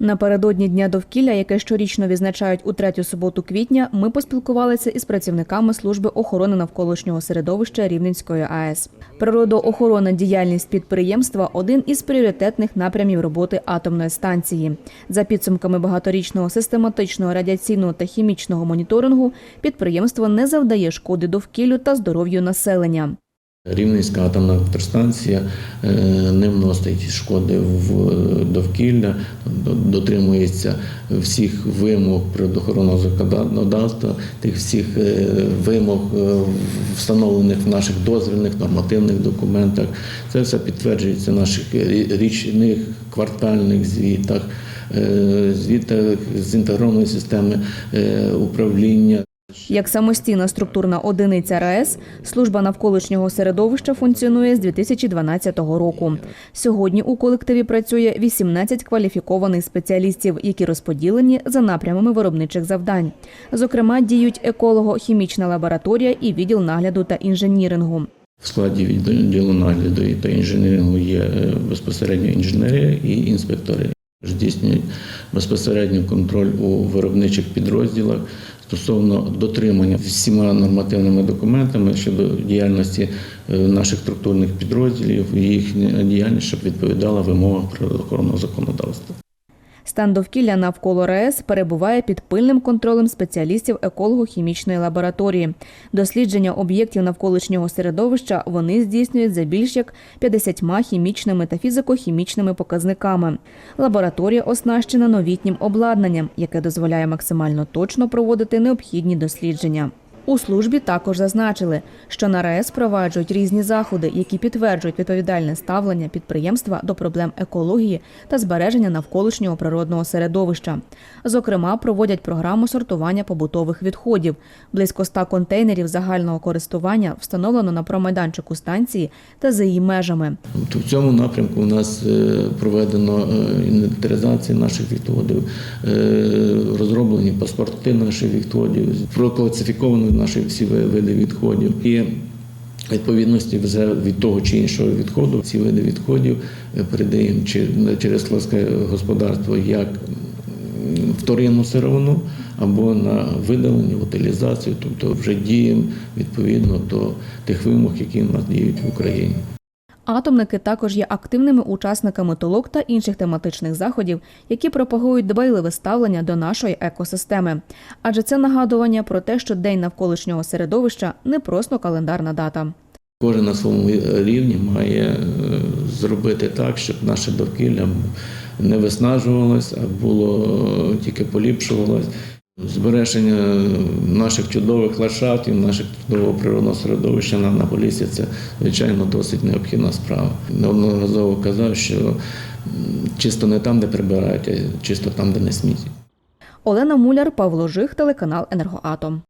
Напередодні дня довкілля, яке щорічно відзначають у третю суботу квітня, ми поспілкувалися із працівниками служби охорони навколишнього середовища Рівненської АЕС. Природоохоронна діяльність підприємства один із пріоритетних напрямів роботи атомної станції. За підсумками багаторічного систематичного радіаційного та хімічного моніторингу, підприємство не завдає шкоди довкіллю та здоров'ю населення. Рівненська атомна електростанція е, не вносить шкоди в е, довкілля, дотримується всіх вимог природоохоронного законодавства, тих всіх е, вимог, е, встановлених в наших дозвільних нормативних документах. Це все підтверджується в наших річних квартальних звітах, е, звітах з інтегрованої системи е, управління. Як самостійна структурна одиниця РАЕС, служба навколишнього середовища функціонує з 2012 року. Сьогодні у колективі працює 18 кваліфікованих спеціалістів, які розподілені за напрямами виробничих завдань. Зокрема, діють еколого-хімічна лабораторія і відділ нагляду та інженірингу. В складі відділу нагляду та інженерингу є е, безпосередньо інженерія і інспектори. Здійснюють безпосередньо контроль у виробничих підрозділах стосовно дотримання всіма нормативними документами щодо діяльності е, наших структурних підрозділів, їхня діяльність, щоб відповідала вимогам природоохоронного законодавства. Стан довкілля навколо РАЕС перебуває під пильним контролем спеціалістів еколого-хімічної лабораторії. Дослідження об'єктів навколишнього середовища вони здійснюють за більш як 50 хімічними та фізико-хімічними показниками. Лабораторія оснащена новітнім обладнанням, яке дозволяє максимально точно проводити необхідні дослідження. У службі також зазначили, що на РАЕС впроваджують різні заходи, які підтверджують відповідальне ставлення підприємства до проблем екології та збереження навколишнього природного середовища. Зокрема, проводять програму сортування побутових відходів. Близько 100 контейнерів загального користування встановлено на промайданчику станції та за її межами. Тобто в цьому напрямку у нас е, проведено е, інвентаризація наших відходів, е, розроблені паспорти наших відходів, прокласифіковано наші всі види відходів. І відповідності вже від того чи іншого відходу ці види відходів е, передаємо через складське господарство як вторинну сировину або на видалення, утилізацію, тобто вже діємо відповідно до тих вимог, які в нас діють в Україні. Атомники також є активними учасниками толок та інших тематичних заходів, які пропагують дбайливе ставлення до нашої екосистеми. Адже це нагадування про те, що День навколишнього середовища не просто календарна дата. Кожен на своєму рівні має е, зробити так, щоб наше довкілля не виснажувалось, а було е, тільки поліпшувалось. Збереження наших чудових ландшафтів, наших чудового природного середовища на, Поліссі – це звичайно досить необхідна справа. Неодноразово казав, що чисто не там, де прибирають, а чисто там, де не смітять. Олена Муляр, Павло Жих, телеканал Енергоатом.